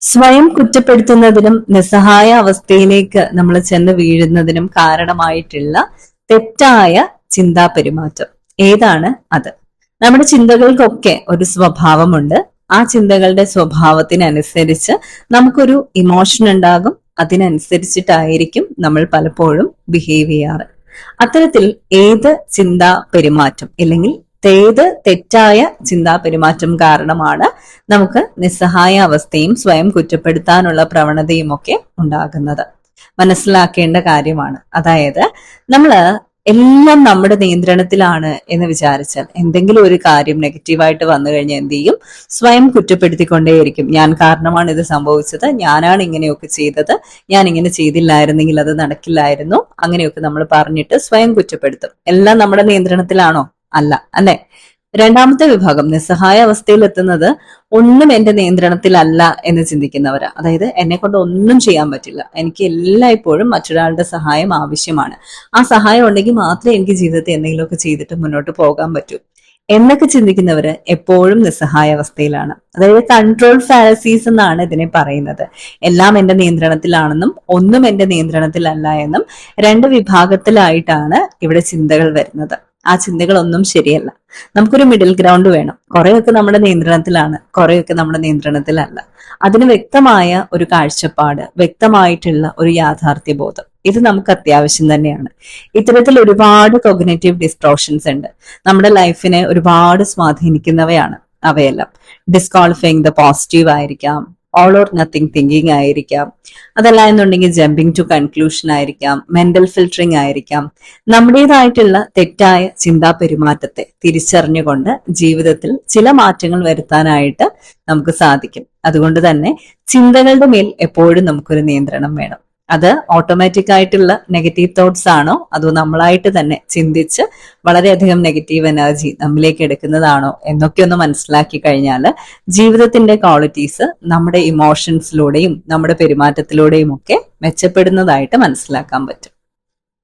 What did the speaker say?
സ്വയം കുറ്റപ്പെടുത്തുന്നതിനും നിസ്സഹായ അവസ്ഥയിലേക്ക് നമ്മൾ ചെന്ന് വീഴുന്നതിനും കാരണമായിട്ടുള്ള തെറ്റായ ചിന്താ പെരുമാറ്റം. ഏതാണ് അത്? നമ്മുടെ ചിന്തകൾക്കൊക്കെ ഒരു സ്വഭാവമുണ്ട്. ആ ചിന്തകളുടെ സ്വഭാവത്തിനനുസരിച്ച് നമുക്കൊരു ഇമോഷൻ ഉണ്ടാകും. അതിനനുസരിച്ചിട്ടായിരിക്കും നമ്മൾ പലപ്പോഴും ബിഹേവ് ചെയ്യാറ്. അത്തരത്തിൽ ഏത് ചിന്താ പെരുമാറ്റം അല്ലെങ്കിൽ ഏത് തെറ്റായ ചിന്താ പെരുമാറ്റം കാരണമാണ് നമുക്ക് നിസ്സഹായ അവസ്ഥയും സ്വയം കുറ്റപ്പെടുത്താനുള്ള പ്രവണതയും ഒക്കെ ഉണ്ടാകുന്നത്. മനസ്സിലാക്കേണ്ട കാര്യമാണ്. അതായത് നമ്മൾ എല്ലാം നമ്മുടെ നിയന്ത്രണത്തിലാണ് എന്ന് വിചാരിച്ചാൽ എന്തെങ്കിലും ഒരു കാര്യം നെഗറ്റീവായിട്ട് വന്നു കഴിഞ്ഞാൽ എന്ത് ചെയ്യും? സ്വയം കുറ്റപ്പെടുത്തിക്കൊണ്ടേയിരിക്കും. ഞാൻ കാരണമാണ് ഇത് സംഭവിച്ചത്. ഞാനാണ് ഇങ്ങനെയൊക്കെ ചെയ്തത്. ഞാൻ ഇങ്ങനെ ചെയ്തില്ലായിരുന്നെങ്കിൽ അത് നടക്കില്ലായിരുന്നു. അങ്ങനെയൊക്കെ നമ്മൾ പറഞ്ഞിട്ട് സ്വയം കുറ്റപ്പെടുത്തും. എല്ലാം നമ്മുടെ നിയന്ത്രണത്തിലാണോ? അല്ല അല്ലെ? രണ്ടാമത്തെ വിഭാഗം നിസ്സഹായ അവസ്ഥയിൽ എത്തുന്നത് ഒന്നും എന്റെ നിയന്ത്രണത്തിലല്ല എന്ന് ചിന്തിക്കുന്നവരാ. അതായത് എന്നെ കൊണ്ട് ഒന്നും ചെയ്യാൻ പറ്റില്ല. എനിക്ക് എല്ലായ്പ്പോഴും മറ്റൊരാളുടെ സഹായം ആവശ്യമാണ്. ആ സഹായം ഉണ്ടെങ്കിൽ മാത്രമേ എനിക്ക് ജീവിതത്തിൽ എന്തെങ്കിലുമൊക്കെ ചെയ്തിട്ട് മുന്നോട്ട് പോകാൻ പറ്റൂ. എന്നൊക്കെ ചിന്തിക്കുന്നവര് എപ്പോഴും നിസ്സഹായ അവസ്ഥയിലാണ് അതായത് കൺട്രോൾ ഫാലസീസ് എന്നാണ് ഇതിനെ പറയുന്നത്. എല്ലാം എന്റെ നിയന്ത്രണത്തിലാണെന്നും ഒന്നും എന്റെ നിയന്ത്രണത്തിലല്ല എന്നും രണ്ട് വിഭാഗത്തിലായിട്ടാണ് ഇവിടെ ചിന്തകൾ വരുന്നത്. ആ ചിന്തകളൊന്നും ശരിയല്ല. നമുക്കൊരു മിഡിൽ ഗ്രൗണ്ട് വേണം. കുറെയൊക്കെ നമ്മുടെ നിയന്ത്രണത്തിലാണ്. കുറെയൊക്കെ നമ്മുടെ നിയന്ത്രണത്തിലല്ല. അതിന് വ്യക്തമായ ഒരു കാഴ്ചപ്പാട് വ്യക്തമായിട്ടുള്ള ഒരു യാഥാർത്ഥ്യ ബോധം ഇത് നമുക്ക് അത്യാവശ്യം തന്നെയാണ്. ഇത്തരത്തിൽ ഒരുപാട് കൊഗ്നേറ്റീവ് ഡിസ്ട്രോഷൻസ് ഉണ്ട്. നമ്മുടെ ലൈഫിനെ ഒരുപാട് സ്വാധീനിക്കുന്നവയാണ് അവയെല്ലാം. ഡിസ്ക്വാളിഫൈങ് ദ പോസിറ്റീവ് ആയിരിക്കാം. ഓൾ ഓർ നത്തിങ് തിങ്കിങ് ആയിരിക്കാം. അതല്ല എന്നുണ്ടെങ്കിൽ ജമ്പിങ് ടു കൺക്ലൂഷൻ ആയിരിക്കാം മെന്റൽ ഫിൽറ്ററിങ് ആയിരിക്കാം. നമ്മുടേതായിട്ടുള്ള തെറ്റായ ചിന്താ പെരുമാറ്റത്തെ തിരിച്ചറിഞ്ഞുകൊണ്ട് ജീവിതത്തിൽ ചില മാറ്റങ്ങൾ വരുത്താനായിട്ട് നമുക്ക് സാധിക്കും. അതുകൊണ്ട് തന്നെ ചിന്തകളുടെ മേൽ എപ്പോഴും നമുക്കൊരു നിയന്ത്രണം വേണം. അത് ഓട്ടോമാറ്റിക് ആയിട്ടുള്ള നെഗറ്റീവ് തോട്ട്സ് ആണോ? അതോ നമ്മളായിട്ട് തന്നെ ചിന്തിച്ച് വളരെയധികം നെഗറ്റീവ് എനർജി നമ്മിലേക്ക് എടുക്കുന്നതാണോ എന്നൊക്കെ ഒന്ന് മനസ്സിലാക്കി കഴിഞ്ഞാൽ ജീവിതത്തിന്റെ ക്വാളിറ്റീസ് നമ്മുടെ ഇമോഷൻസിലൂടെയും നമ്മുടെ പെരുമാറ്റത്തിലൂടെയും ഒക്കെ മെച്ചപ്പെടുന്നതായിട്ട് മനസ്സിലാക്കാൻ പറ്റും.